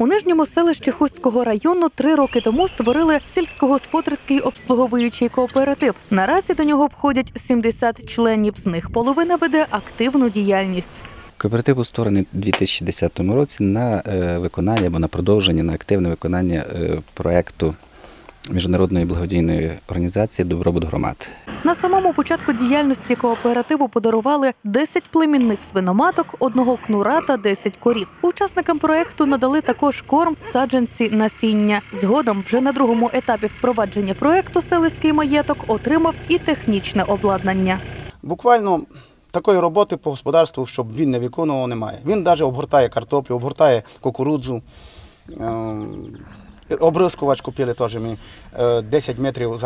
У нижньому селищі Хустського району три роки тому створили сільськогосподарський обслуговуючий кооператив. Наразі до нього входять 70 членів. З них половина веде активну діяльність. Кооператив був створений у 2010 році на е, виконання або на продовження, на активне виконання проєкту проекту міжнародної благодійної організації Добробут громад. На самому початку діяльності кооперативу подарували 10 племінних свиноматок, одного кнура та 10 корів. Учасникам проекту надали також корм, саджанці, насіння. Згодом, вже на другому етапі впровадження проекту селицький маєток отримав і технічне обладнання. Буквально такої роботи по господарству, щоб він не виконував, немає. Він навіть обгортає картоплю, обгортає кукурудзу. Обрискувач купили теж ми. Е, 10 метрів е,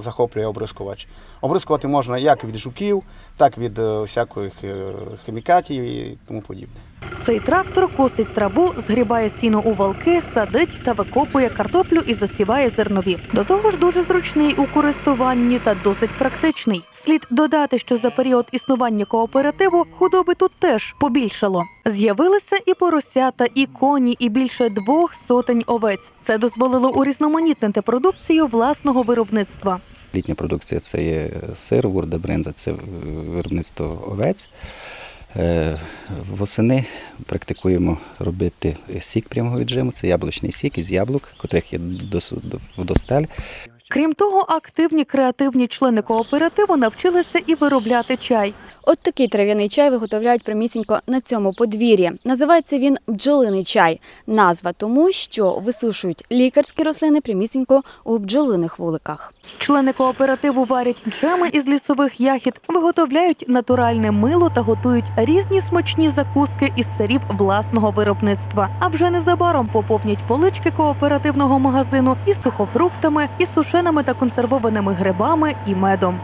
захоплює обрискувач. Обрискувати можна як від жуків, так від е, всяких е, хімікатів і тому подібне. Цей трактор косить траву, згрібає сіно у валки, садить та викопує картоплю і засіває зернові. До того ж, дуже зручний у користуванні та досить практичний. Слід додати, що за період існування кооперативу худоби тут теж побільшало. З'явилися і поросята, і коні, і більше двох сотень овець. Це дозволило урізноманітнити продукцію власного виробництва. Літня продукція це є сир, вурда, бринза, це виробництво овець. Е, Восени практикуємо робити сік прямого віджиму. Це яблучний сік із яблук, котрих є дос- вдосталь. Крім того, активні креативні члени кооперативу навчилися і виробляти чай. От такий трав'яний чай виготовляють прямісінько на цьому подвір'ї. Називається він бджолиний чай. Назва тому, що висушують лікарські рослини прямісінько у бджолиних вуликах. Члени кооперативу варять джеми із лісових ягід, виготовляють натуральне мило та готують різні смачні закуски із сирів власного виробництва. А вже незабаром поповнять полички кооперативного магазину із сухофруктами, і сушеними та консервованими грибами і медом.